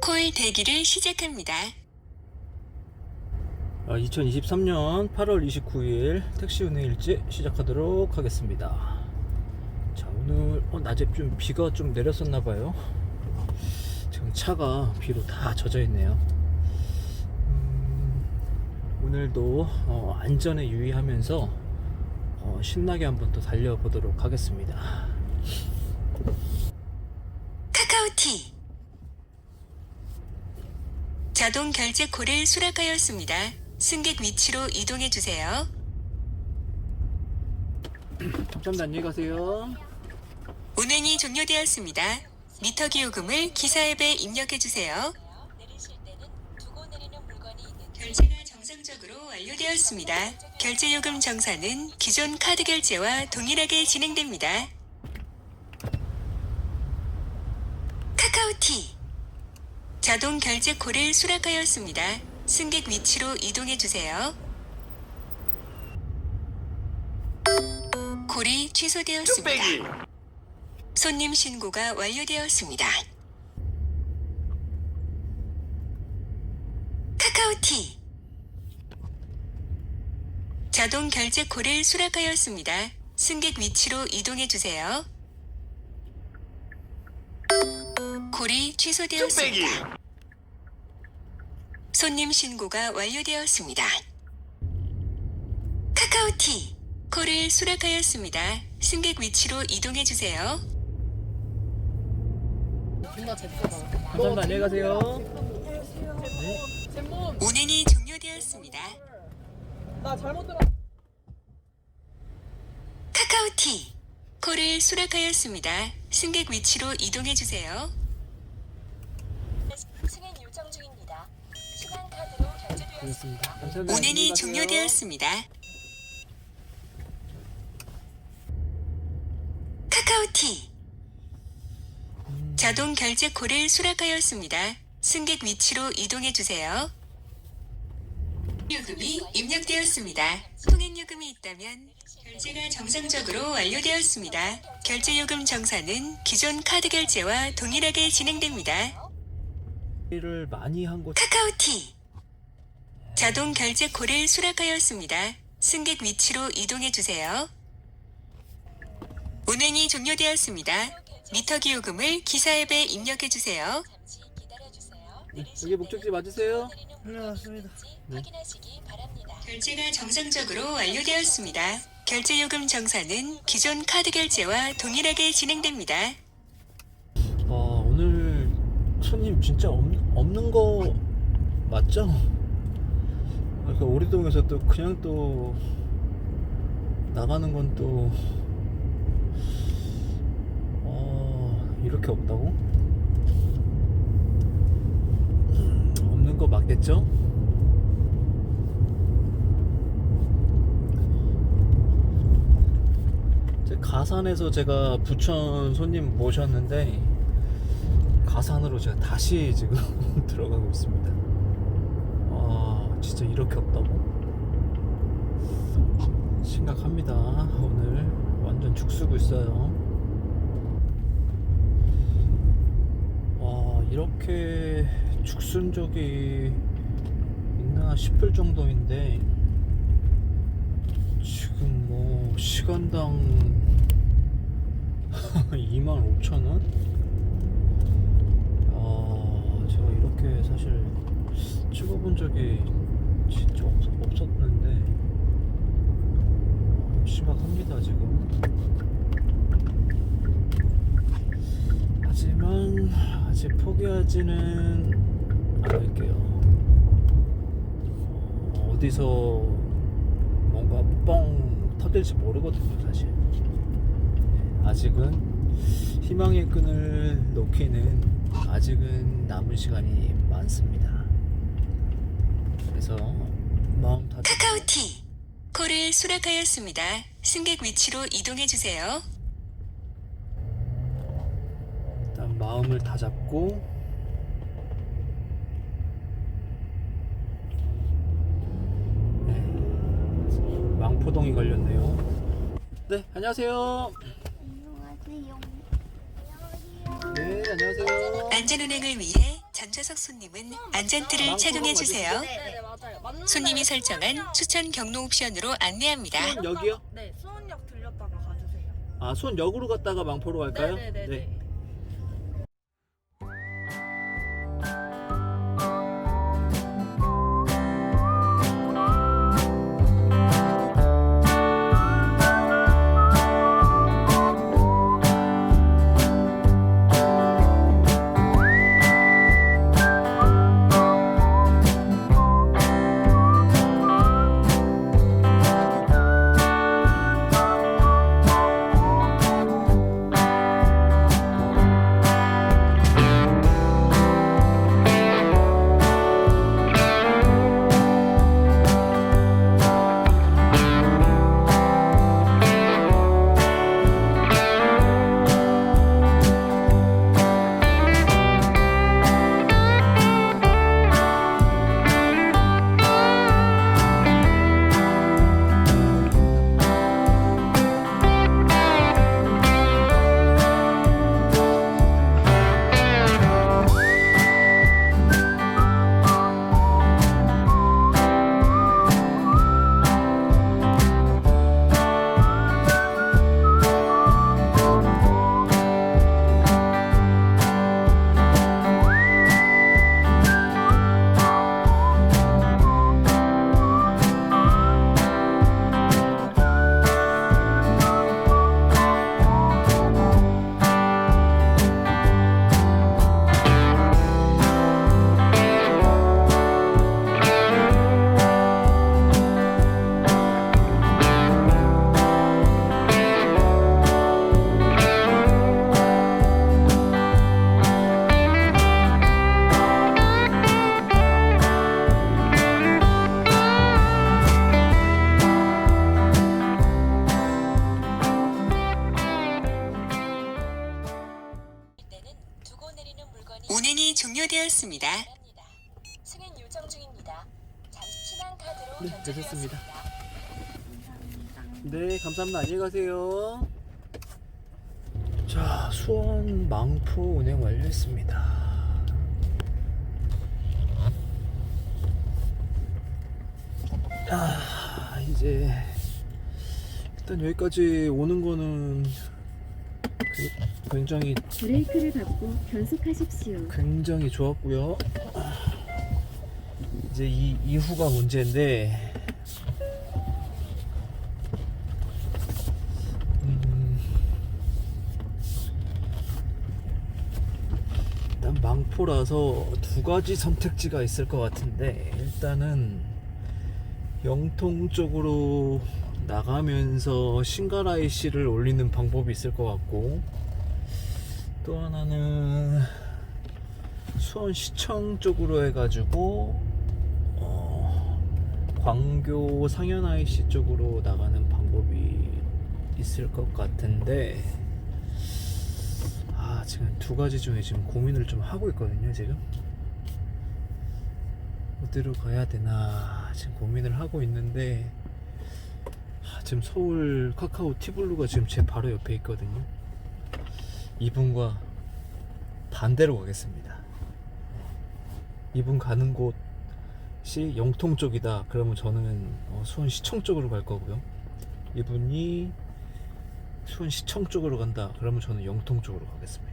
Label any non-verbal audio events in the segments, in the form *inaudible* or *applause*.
콜 대기를 시작합니다. 2023년 8월 29일 택시 운행 일지 시작하도록 하겠습니다. 자 오늘 어, 낮에 좀 비가 좀 내렸었나 봐요. 지금 차가 비로 다 젖어 있네요. 음, 오늘도 어, 안전에 유의하면서 어, 신나게 한번 또 달려보도록 하겠습니다. 카카오티 자동 결제 콜을 수락하였습니다. 승객 위치로 이동해 주세요. 감사합니다. 안녕히 가세요. 운행이 종료되었습니다. 미터 기 요금을 기사 앱에 입력해 주세요. 결제가 정상적으로 완료되었습니다. 결제 요금 정산은 기존 카드 결제와 동일하게 진행됩니다. 카카오티 자동 결제 콜을 수락하였습니다. 승객 위치로 이동해 주세요. 콜이 취소되었습니다. 손님 신고가 완료되었습니다. 카카오티 자동 결제 콜을 수락하였습니다. 승객 위치로 이동해 주세요. 콜이 취소되었습니다. 손님 신고가 완료되었습니다. 카카오티 콜을 수락하였습니다. 승객 위치로 이동해 주세요. 감사합니다. 안녕히 가세요. 운행이 종료되었습니다. 나 잘못 들어. 카카오티 콜을 수락하였습니다. 승객 위치로 이동해 주세요. 승인 요청 중입니다. 신한 카드로 결제되었습니다. 감사합니다. 운행이. 종료되었습니다. 카카오티 자동 결제 콜을 수락하였습니다. 승객 위치로 이동해 주세요. 요금이 입력되었습니다. 통행 요금이 있다면 결제가 정상적으로 완료되었습니다. 결제 요금 정산은 기존 카드 결제와 동일하게 진행됩니다. 를 많이 한 곳. 카카오티 자동 결제 콜을 수락하였습니다. 승객 위치로 이동해 주세요. 운행이 종료되었습니다. 미터 기 요금을 기사 앱에 입력해 주세요. 네, 여기 목적지 맞으세요? 네, 맞습니다. 네. 결제가 정상적으로 완료되었습니다. 결제 요금 정산은 기존 카드 결제와 동일하게 진행됩니다. 아 오늘 손님 진짜 없, 없는 거 맞죠? 아, 그 오리동에서 또 그냥 또 나가는 건또 어, 이렇게 없다고? 음, 없는 거 맞겠죠? 제 가산에서 제가 부천 손님 모셨는데 가산으로 제가 다시 지금 *laughs* 들어가고 있습니다. 아, 진짜 이렇게 없다고? 심각합니다. 오늘 완전 죽 쓰고 있어요. 이렇게 죽순 적이 있나 싶을 정도인데 지금 뭐 시간당 *laughs* 25,000원? 아, 제가 이렇게 사실 찍어본 적이 진짜 없, 없었는데 어, 심각합니다 지금. 하지만 아직 포기하지는 않을게요. 어, 어디서 뭔가 뻥 터질지 모르거든요 사실. 네, 아직은 희망의 끈을 놓기는 아직은 남은 시간이 많습니다. 그래서 마음 다잡고 카카오티 콜을 수락하였습니다. 승객 위치로 이동해 주세요. 마음을 다 잡고 네. 망포동이 걸렸네요. 네, 안녕하세요. 안녕하세요. 네, 안녕하세요. 안전운행을 위해 전좌석 손님은 안전띠를 망포동 착용해 주세요. 네네 맞아요. 맞는데 손님이 설정한 추천 경로 옵션으로 안내합니다. 수원 역이요? 네 수원역 들렸다가 가주세요. 아, 수원 역으로 갔다가 망포로 갈까요? 네네네 네. 되셨습니다. 네, 감사합니다. 안녕히 가세요. 자, 수원 망포 운행 완료했습니다. 아, 이제 일단 여기까지 오는 거는 그- 굉장히 브레이크를 밟고 변속하십시오. 굉장히 좋았고요. 이제 이 이후가 문제인데 음, 망포라서 두 가지 선택지가 있을 것 같은데 일단은 영통 쪽으로 나가면서 싱가라이 씨를 올리는 방법이 있을 것 같고 또 하나는 수원 시청 쪽으로 해가지고 어, 광교 상현 IC 쪽으로 나가는 방법이 있을 것 같은데 아 지금 두 가지 중에 지금 고민을 좀 하고 있거든요 지금 어디로 가야 되나 지금 고민을 하고 있는데 아, 지금 서울 카카오 티블루가 지금 제 바로 옆에 있거든요 이분과 반대로 가겠습니다. 이분 가는 곳이 영통 쪽이다. 그러면 저는 어, 수원시청 쪽으로 갈 거고요. 이분이 수원시청 쪽으로 간다. 그러면 저는 영통 쪽으로 가겠습니다.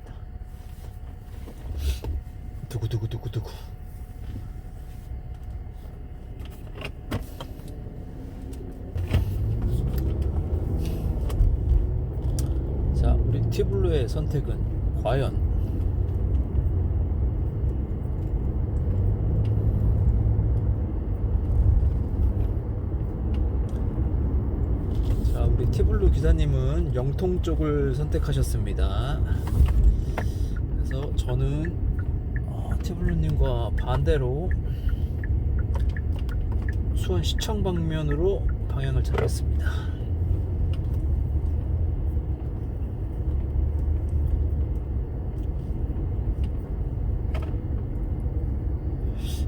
두구두구두구두구. 자, 우리 티블루의 선택은 과연 자, 우리 티블루 기사님은 영통 쪽을 선택하셨습니다. 저는 어, 티블루님과 반대로 수원 시청 방면으로 방향을 잡았습니다.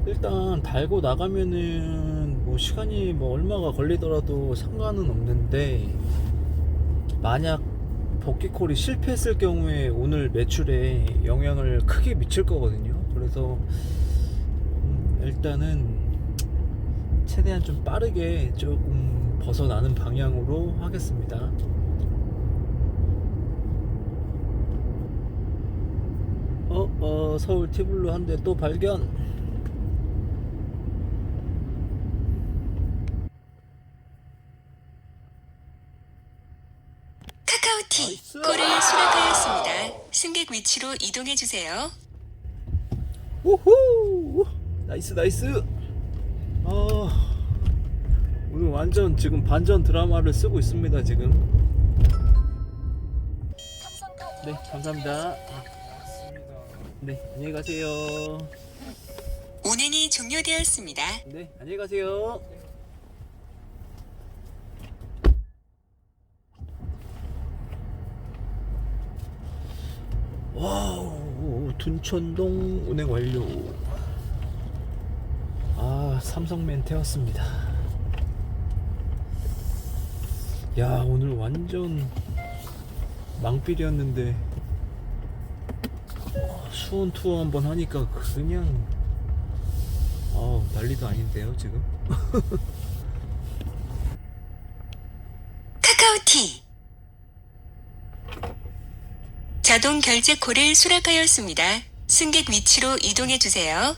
일단 달고 나가면은 뭐 시간이 뭐 얼마가 걸리더라도 상관은 없는데 만약 복귀콜이 실패했을 경우에 오늘 매출에 영향을 크게 미칠 거거든요. 그래서 음, 일단은 최대한 좀 빠르게 조금 벗어나는 방향으로 하겠습니다. 어, 어, 서울 티블루 한 대 또 발견. 카카오티 나이스. 콜을 수락하였습니다. 승객 위치로 이동해 주세요. 우후! 나이스, 나이스! 아, 오늘 완전 지금 반전 드라마를 쓰고 있습니다, 지금. 네, 감사합니다. 네, 안녕히 가세요. 운행이 종료되었습니다. 네, 안녕히 가세요. 와우, 둔천동 운행 완료. 아, 삼성맨 태웠습니다. 야, 오늘 완전 망필이었는데 아, 수원 투어 한번 하니까 그냥 아우 난리도 아닌데요 지금 *laughs* 카카오티 자동 결제 콜을 수락하였습니다. 승객 위치로 이동해 주세요.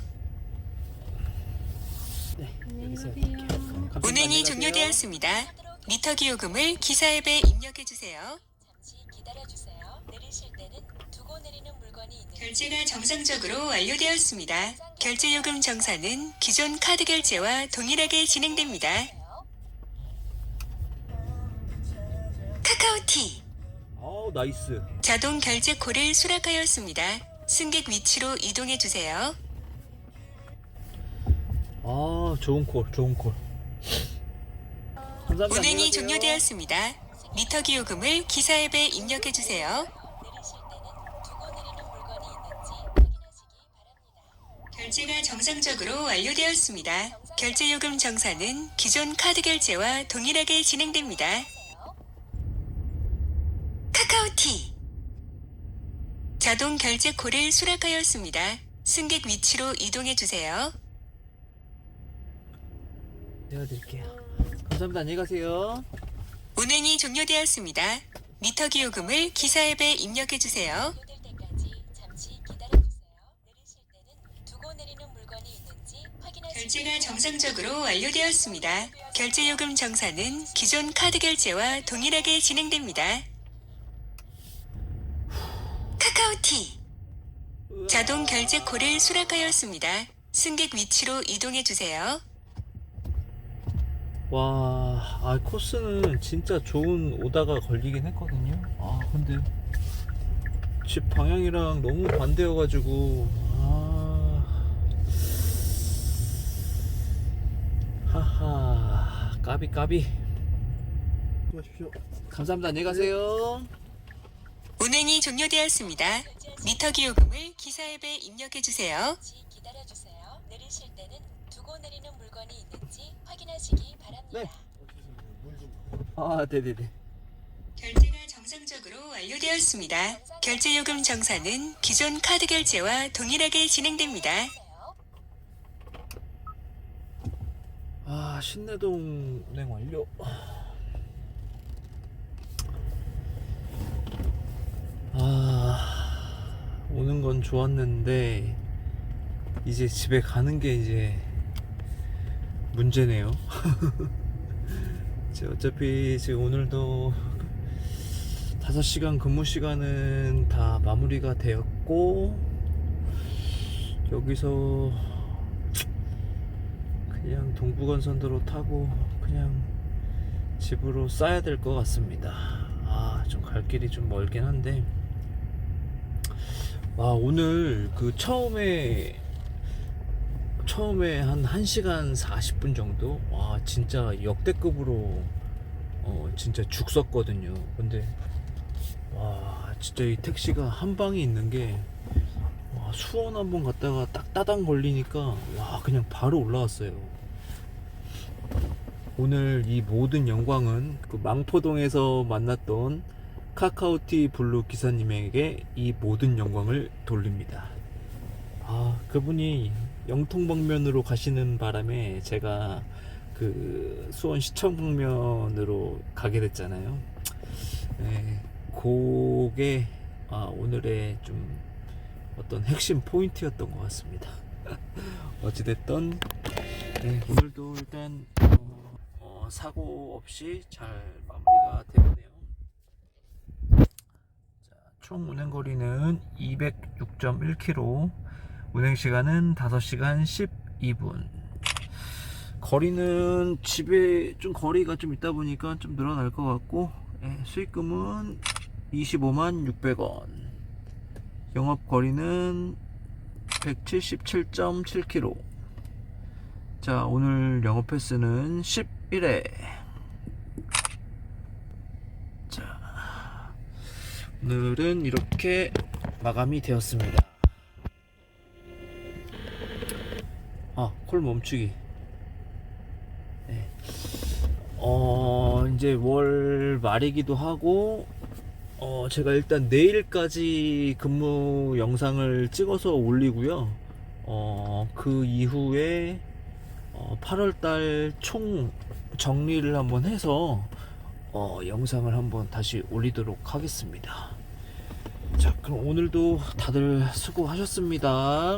운행이. 종료되었습니다. 카드로 미터 기 요금을 기사 앱에 입력해 주세요. 결제가 정상적으로 완료되었습니다. 결제 요금 정산은 기존 카드 결제와 동일하게 진행됩니다. 카카오티 아우 나이스 자동 결제 콜을 수락하였습니다. 승객 위치로 이동해 주세요. 아 좋은 콜 좋은 콜 감사합니다 운행이 안녕히 가세요. 종료되었습니다. 미터 기 요금을 기사 앱에 입력해 주세요. 결제가 정상적으로 완료되었습니다. 결제 요금 정산은 기존 카드 결제와 동일하게 진행됩니다. 카카오티 자동 결제 콜을 수락하였습니다. 승객 위치로 이동해 주세요. 내가 드릴게요 감사합니다 안녕히 가세요 운행이 종료되었습니다. 미터 기요금을 기사 앱에 입력해 주세요. 될 때까지 잠시 기다려주세요. 내리실 때는 두고 내리는 물건이 있는지 확인하시기 결제가 정상적으로 완료되었습니다. 결제 요금 정산은 기존 카드 결제와 동일하게 진행됩니다. 카카오티 자동 결제 콜을 수락하였습니다. 승객 위치로 이동해 주세요. 와, 아 코스는 진짜 좋은 오다가 걸리긴 했거든요. 아 근데 집 방향이랑 너무 반대여가지고 아 하하 까비 까비. 수고하십시오. 감사합니다. 안녕히 가세요. 운행이 종료되었습니다. 미터 기 요금을 기사 앱에 입력해 주세요. 잠시 기다려 주세요. 내리실 때는 두고 내리는 물건이 있는지 확인하시기 바랍니다. 네. 아 네네네. 결제가 정상적으로 완료되었습니다. 결제 요금 정산은 기존 카드 결제와 동일하게 진행됩니다. 아 신내동 운행 완료. 아 오는 건 좋았는데 이제 집에 가는 게 이제 문제네요. *laughs* 이제 어차피 지금 오늘도 5시간 근무 시간은 다 마무리가 되었고 여기서 그냥 동부간선도로 타고 그냥 집으로 싸야 될 것 같습니다. 아, 좀 갈 길이 좀 멀긴 한데. 와, 오늘 그 처음에 처음에 한 1시간 40분 정도? 와, 진짜 역대급으로 어, 진짜 죽 썼거든요. 근데 와, 진짜 이 택시가 한 방에 있는 게 와, 수원 한 번 갔다가 딱 따당 걸리니까 와 그냥 바로 올라왔어요. 오늘 이 모든 영광은 그 망포동에서 만났던 카카오티 블루 기사님에게 이 모든 영광을 돌립니다. 아 그분이 영통 방면으로 가시는 바람에 제가 그 수원 시청 방면으로 가게 됐잖아요. 네, 그게 아, 오늘의 좀 어떤 핵심 포인트였던 것 같습니다. *laughs* 어찌됐든 네, 오늘도 일단 어, 어, 사고 없이 잘 마무리가. 자, 총 운행 거리는 206.1km, 운행 시간은 5시간 12분. 거리는 집에 좀 거리가 좀 있다 보니까 좀 늘어날 것 같고 예, 수익금은 25만 600원. 영업 거리는 177.7km. 자, 오늘 영업 횟수는 11회. 자, 오늘은 이렇게 마감이 되었습니다. 아, 콜 멈추기. 네. 어, 이제 월 말이기도 하고, 어, 제가 일단 내일까지 근무 영상을 찍어서 올리고요. 어, 그 이후에 어, 8월달 총 정리를 한번 해서 어, 영상을 한번 다시 올리도록 하겠습니다. 자, 그럼 오늘도 다들 수고하셨습니다.